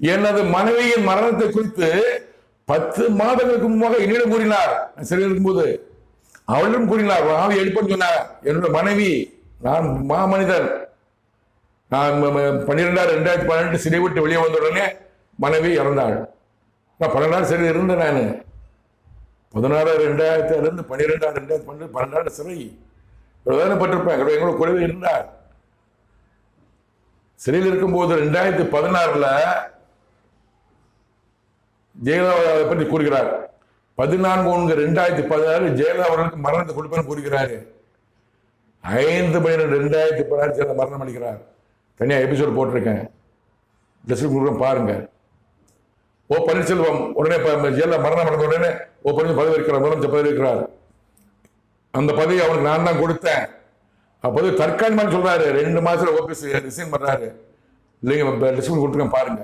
எனது மனைவியின் மரணத்தை குறித்து பத்து மாதங்களுக்கு முன்பாக என்னிடம் கூறினார். சிறையில் இருக்கும்போது அவளிடம் கூறினார். ஆவி எழுப்பன்னு சொன்னார். என்னோட மனைவி நான் மாமனிதன். நான் ம- பன்னிரெண்டாயிரம் ரெண்டாயிரத்தி பன்னெண்டு சிறை விட்டு வெளியே வந்த உடனே மனைவி இறந்தாள். நான் பன்னெண்டாயிரம் சிறையில் இருந்தேன் நான். பதினாறு ரெண்டாயிரத்திலிருந்து பன்னிரெண்டாயிரம் ரெண்டாயிரத்தி பன்னெண்டு பன்னெண்டாயிரம் சிறை. வேதனைப்பட்டிருப்பேன் எங்களோட எங்களோட கூடவே இருந்தார். சிறையில் இருக்கும்போது ரெண்டாயிரத்தி பதினாறில் ஜெயலலிதாவை பற்றி கூறுகிறார்? பதினான்கு ஒன்று ரெண்டாயிரத்தி பதினாறு ஜெயலலிதா அவர்களுக்கு மரணத்தை கொடுப்பேன்னு கூறுகிறாரு. ஐந்து பன்னிரெண்டு ரெண்டாயிரத்தி பதினாறு ஜெயலலிதா மரணம் அளிக்கிறார். தனியாக எபிசோடு போட்டிருக்கேன். டிஸ்கிரிப்ஷன் பாருங்க. ஓ பன்னீர்செல்வம் உடனே ஜெயலலிதா மரணம் அடைந்த உடனே ஓ பன்னீர் பதவி இருக்கிறார் முதலமைச்சர் பதவி இருக்கிறார் அந்த பதவி அவனுக்கு நான் தான் கொடுத்தேன். அப்போது தற்காலிகமான சொல்றாரு. ரெண்டு மாசத்துல ஓபிஎஸ் ரிசைன் பண்றாரு. இல்லைங்க டிஸ்கிரிப்ஷன் கொடுத்துருக்கேன் பாருங்க.